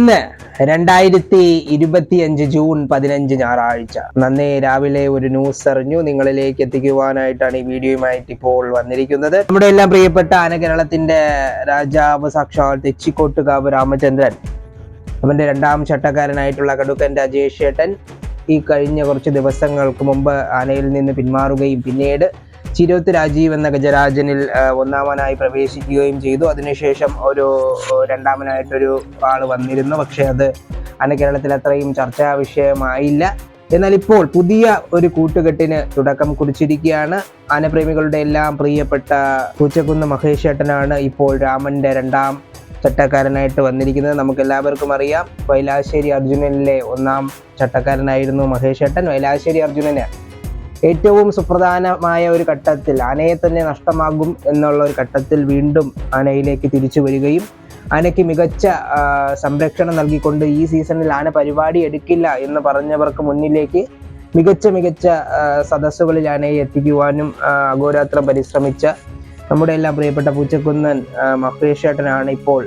ഇന്ന് രണ്ടായിരത്തി ഇരുപത്തിയഞ്ച് ജൂൺ പതിനഞ്ച് ഞായറാഴ്ച. നന്നേ രാവിലെ ഒരു ന്യൂസ് അറിഞ്ഞു. നിങ്ങളിലേക്ക് എത്തിക്കുവാനായിട്ടാണ് ഈ വീഡിയോയുമായിട്ട് ഇപ്പോൾ വന്നിരിക്കുന്നത്. നമ്മുടെ എല്ലാം പ്രിയപ്പെട്ട ആന കേരളത്തിന്റെ രാജാവ് സാക്ഷാൽ തെച്ചിക്കോട്ടുകാവ് രാമചന്ദ്രൻ അവന്റെ രണ്ടാം ചട്ടക്കാരനായിട്ടുള്ള കടുക്കൻ രാജേഷ് ഏട്ടൻ ഈ കഴിഞ്ഞ കുറച്ച് ദിവസങ്ങൾക്ക് മുമ്പ് ആനയിൽ നിന്ന് പിന്മാറുകയും പിന്നീട് ചിരോത്ത് രാജീവ് എന്ന ഗജരാജനിൽ ഒന്നാമനായി പ്രവേശിക്കുകയും ചെയ്തു. അതിനുശേഷം ഒരു രണ്ടാമനായിട്ടൊരു ആൾ വന്നിരുന്നു. പക്ഷേ അത് അന്ന് കേരളത്തിൽ അത്രയും ചർച്ചാ വിഷയമായില്ല. എന്നാൽ ഇപ്പോൾ പുതിയ ഒരു കൂട്ടുകെട്ടിന് തുടക്കം കുറിച്ചിരിക്കുകയാണ്. ആനപ്രേമികളുടെ എല്ലാം പ്രിയപ്പെട്ട പൂച്ചക്കുന്ന് മഹേഷ് ഏട്ടനാണ് ഇപ്പോൾ രാമന്റെ രണ്ടാം ചട്ടക്കാരനായിട്ട് വന്നിരിക്കുന്നത്. നമുക്ക് എല്ലാവർക്കും അറിയാം വൈലാശ്ശേരി അർജുനനിലെ ഒന്നാം ചട്ടക്കാരനായിരുന്നു മഹേഷ് ഏട്ടൻ വൈലാശ്ശേരി അർജുനന് ഏറ്റവും സുപ്രധാനമായ ഒരു ഘട്ടത്തിൽ ആനയെ തന്നെ നഷ്ടമാകും എന്നുള്ള ഒരു ഘട്ടത്തിൽ വീണ്ടും ആനയിലേക്ക് തിരിച്ചു വരികയും ആനയ്ക്ക് മികച്ച സംരക്ഷണം നൽകിക്കൊണ്ട് ഈ സീസണിൽ ആന പരിപാടി എടുക്കില്ല എന്ന് പറഞ്ഞവർക്ക് മുന്നിലേക്ക് മികച്ച മികച്ച സദസ്സുകളിൽ ആനയെ എത്തിക്കുവാനും അഘോരാത്രം പരിശ്രമിച്ച നമ്മുടെ എല്ലാം പ്രിയപ്പെട്ട പൂച്ചക്കുന്നൻ മഹേഷ് ഇപ്പോൾ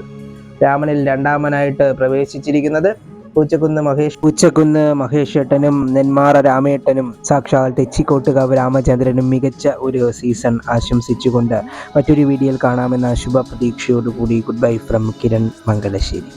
രാമനിൽ രണ്ടാമനായിട്ട് പ്രവേശിച്ചിരിക്കുന്നത്. പൂച്ചക്കുന്ന് മഹേഷ് പൂച്ചക്കുന്ന് മഹേഷ് ഏട്ടനും നെന്മാറ രാമേട്ടനും സാക്ഷാൽ തെച്ചിക്കോട്ടുകാവ് രാമചന്ദ്രനും മികച്ച ഒരു സീസൺ ആശംസിച്ചുകൊണ്ട് മറ്റൊരു വീഡിയോയിൽ കാണാമെന്ന ശുഭ പ്രതീക്ഷയോടുകൂടി good bye from Kiran Mangalassery.